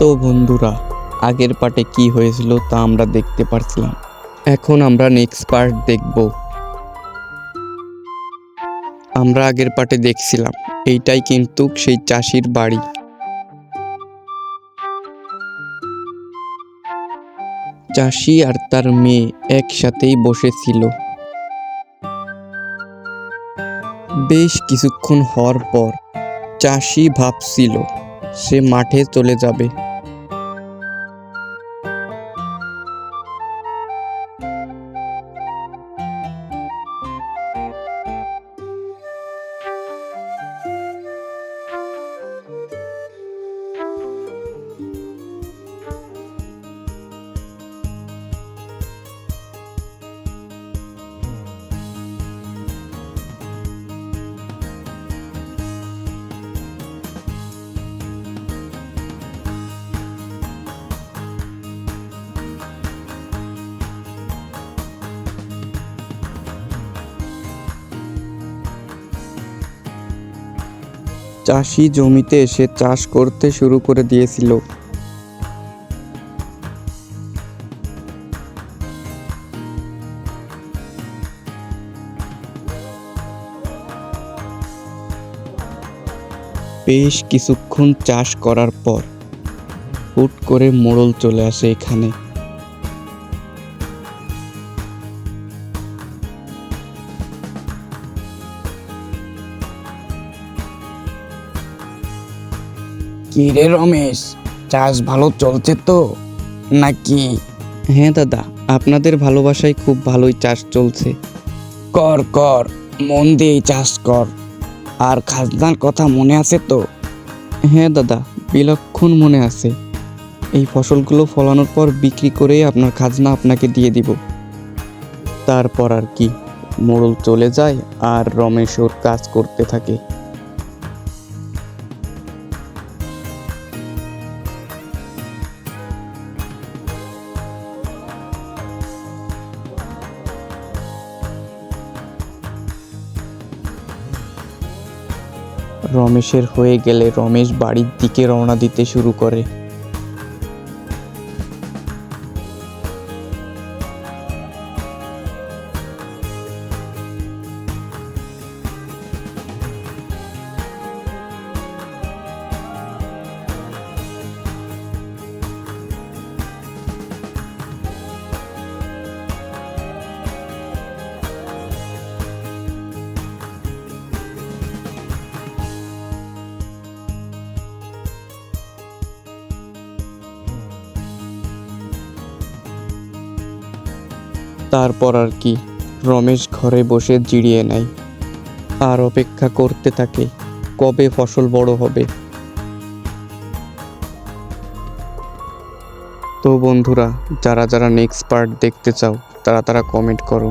তো বন্ধুরা, আগের পার্টে কি হয়েছিল তা আমরা দেখতে পারছিলাম। এখন আমরা নেক্সট পার্ট দেখব। আমরা আগের পার্টে দেখছিলাম, এইটাই কিন্তু সেই চাষির বাড়ি। চাষি আর তার মেয়ে একসাথেই বসেছিল। বেশ কিছুক্ষণ হওয়ার পর চাষি ভাবছিল, সে মাঠে চলে যাবে। চাষি জমিতে এসে চাষ করতে শুরু করে দিয়েছিল। বেশ কিছুক্ষণ চাষ করার পর হুট করে মোড়ল চলে আসে এখানে। কি রে রমেশ? চাষ ভালো চলছে তো? নাকি? হ্যাঁ দাদা আপনাদের ভালোবাসায় খুব ভালোই চাষ চলছে। কর কর মন দিয়ে চাষ কর। আর খাজনার কথা মনে আছে তো? হ্যাঁ দাদা বিলক্ষণ মনে আছে। এই ফসলগুলো ফলানোর পর বিক্রি করে আপনার খাজনা আপনাকে দিয়ে দিব। তারপর আর কি মোড়ল চলে যায় আর রমেশ ওর কাজ করতে থাকে। রমেশের হয়ে গেলে রমেশ বাড়ির দিকে রওনা দিতে শুরু করে। তারপর আর কি। রমেশ ঘরে বসে জিরিয়ে নেয়। আর অপেক্ষা করতে থাকে, কবে ফসল বড় হবে। তো বন্ধুরা, যারা যারা নেক্সট পার্ট দেখতে চাও, তারা তারা কমেন্ট করো।